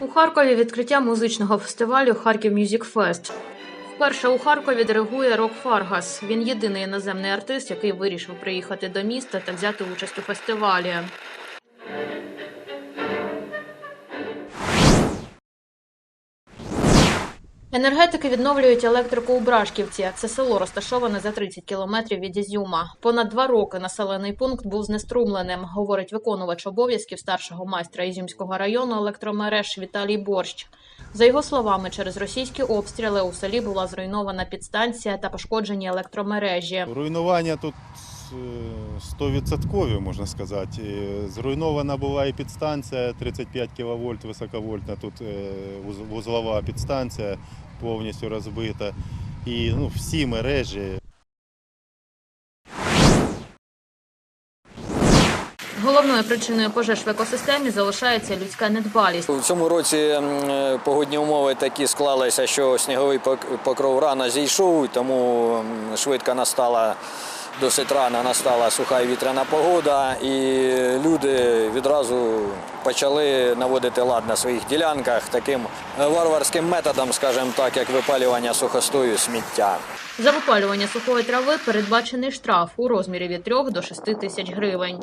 У Харкові відкриття музичного фестивалю Харків Мюзік Фест. Вперше у Харкові диригує Рок Фаргас. Він єдиний іноземний артист, який вирішив приїхати до міста та взяти участь у фестивалі. Енергетики відновлюють електрику у Брашківці. Це село розташоване за 30 кілометрів від Ізюма. Понад два роки населений пункт був знеструмленим, говорить виконувач обов'язків старшого майстра Ізюмського району електромереж Віталій Борщ. За його словами, через російські обстріли у селі була зруйнована підстанція та пошкоджені електромережі. Руйнування тут е, 100% можна сказати. Зруйнована була і підстанція 35 кВт високовольтна, тут е, вузлова підстанція повністю розбита. І ну, всі мережі. Головною причиною пожеж в екосистемі залишається людська недбалість. У цьому році погодні умови такі склалися, що сніговий покров рано зійшов, тому швидко настала досить рано настала суха і вітряна погода, і люди відразу почали наводити лад на своїх ділянках таким е, варварським методом, скажімо так, як випалювання сухостою сміття. За випалювання сухої трави передбачений штраф у розмірі від 3 до 6 тисяч гривень.